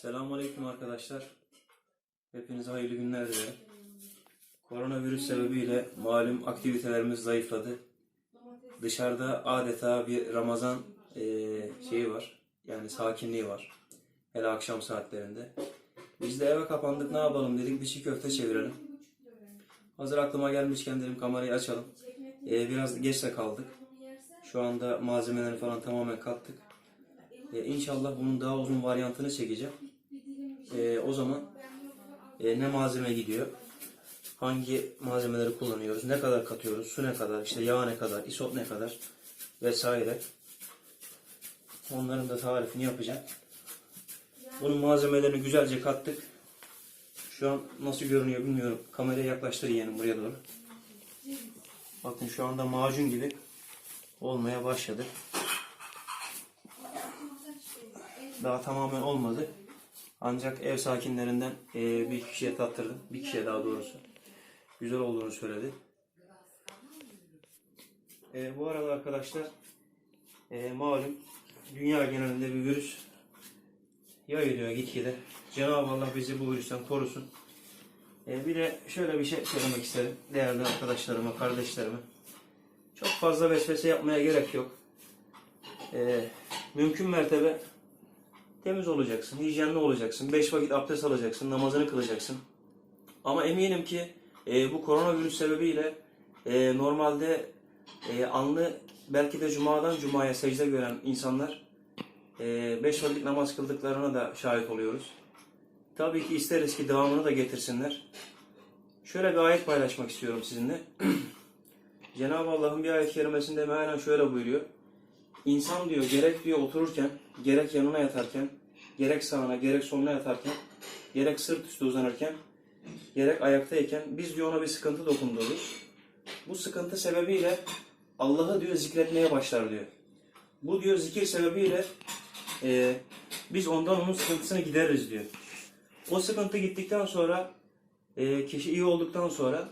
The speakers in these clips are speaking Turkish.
Selamünaleyküm arkadaşlar. Hepinize hayırlı günler dilerim. Koronavirüs sebebiyle malum aktivitelerimiz zayıfladı. Dışarıda adeta bir Ramazan eee, şeyi var. Yani sakinliği var. Hele akşam saatlerinde. Biz de eve kapandık ne yapalım dedik çiğ köfte çevirelim. Hazır aklıma gelmişken dedim kamerayı açalım. Eee, biraz geç de kaldık. Şu anda malzemeleri falan tamamen kattık. E, inşallah bunun daha uzun varyantını çekeceğim. E, o zaman e, ne malzeme gidiyor, hangi malzemeleri kullanıyoruz, ne kadar katıyoruz, su ne kadar, işte yağ ne kadar, isot ne kadar vesaire. Onların da tarifini yapacağım. Bunun malzemelerini güzelce kattık. Şu an nasıl görünüyor bilmiyorum. Kamerayı yaklaştır yeğenim buraya doğru. Bakın şu anda macun gibi olmaya başladı. Daha tamamen olmadı. Ancak ev sakinlerinden eee, bir kişiye tattırdım. Bir kişiye daha doğrusu. Güzel olduğunu söyledi. Eee, bu arada arkadaşlar eee, malum dünya genelinde bir virüs yayılıyor gitgide. Cenab-ı Allah bizi bu virüsten korusun. Eee, bir de şöyle bir şey söylemek isterim değerli arkadaşlarıma, kardeşlerime. Çok fazla vesvese yapmaya gerek yok. Eee, mümkün mertebe temiz olacaksın, hijyenli olacaksın, beş vakit abdest alacaksın, namazını kılacaksın. Ama eminim ki e, bu koronavirüs sebebiyle e, normalde e, anlı belki de cumadan cumaya secde gören insanlar e, beş vakit namaz kıldıklarına da şahit oluyoruz. Tabii ki isteriz ki devamını da getirsinler. Şöyle bir ayet paylaşmak istiyorum sizinle. Cenab-ı Allah'ın bir ayet-i kerimesinde mealen şöyle buyuruyor. İnsan diyor gerek diyor otururken, gerek yanına yatarken, gerek sağına, gerek soluna yatarken, gerek sırt üstü uzanırken, gerek ayaktayken biz diyor ona bir sıkıntı dokundururuz. Bu sıkıntı sebebiyle Allah'ı diyor zikretmeye başlar diyor. Bu diyor zikir sebebiyle e, biz ondan onun sıkıntısını gideririz diyor. O sıkıntı gittikten sonra e, kişi iyi olduktan sonra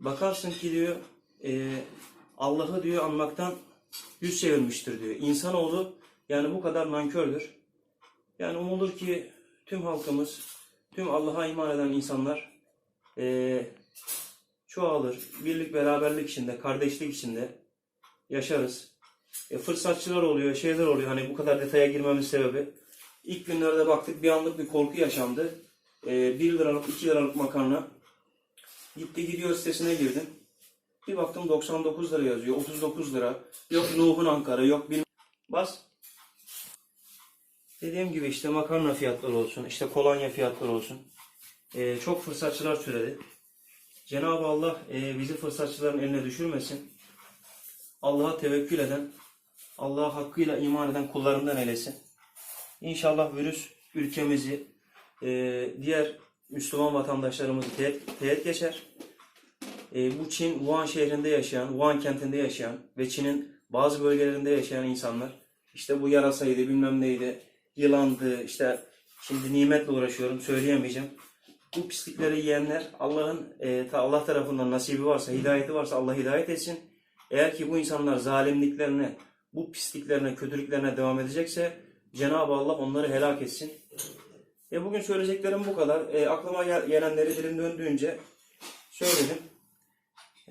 bakarsın ki diyor e, Allah'ı diyor anmaktan yüz çevirmiştir diyor. İnsanoğlu yani bu kadar nankördür. Yani umulur ki tüm halkımız, tüm Allah'a iman eden insanlar eee, çoğalır. Birlik beraberlik içinde, kardeşlik içinde yaşarız. E, fırsatçılar oluyor, şeyler oluyor. Hani bu kadar detaya girmemin sebebi. İlk günlerde baktık bir anlık bir korku yaşandı. E, 1 liralık, 2 liralık makarna. Gitti gidiyor sitesine girdim. Bir baktım 99 lira yazıyor, 39 lira. Yok Nuh'un Ankara, yok bir Bas. Dediğim gibi işte makarna fiyatları olsun, işte kolonya fiyatları olsun. Ee, çok fırsatçılar türedi. Cenab-ı Allah e, bizi fırsatçıların eline düşürmesin. Allah'a tevekkül eden, Allah'a hakkıyla iman eden kullarından eylesin. İnşallah virüs ülkemizi, e, diğer Müslüman vatandaşlarımızı teğet, teğet geçer. E, bu Çin, Wuhan şehrinde yaşayan, Wuhan kentinde yaşayan ve Çin'in bazı bölgelerinde yaşayan insanlar işte bu yarasaydı, bilmem neydi, yılandı, işte şimdi nimetle uğraşıyorum, söyleyemeyeceğim. Bu pislikleri yiyenler Allah'ın e, Allah tarafından nasibi varsa, hidayeti varsa Allah hidayet etsin. Eğer ki bu insanlar zalimliklerine, bu pisliklerine, kötülüklerine devam edecekse Cenab-ı Allah onları helak etsin. E, bugün söyleyeceklerim bu kadar. E, aklıma gel- gelenleri dilim döndüğünce söyledim.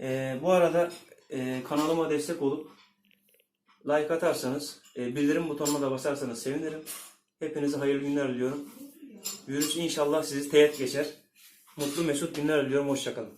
Ee, bu arada e, kanalıma destek olup like atarsanız, e, bildirim butonuna da basarsanız sevinirim. Hepinize hayırlı günler diliyorum. Virüs inşallah sizi teğet geçer. Mutlu mesut günler diliyorum. Hoşçakalın.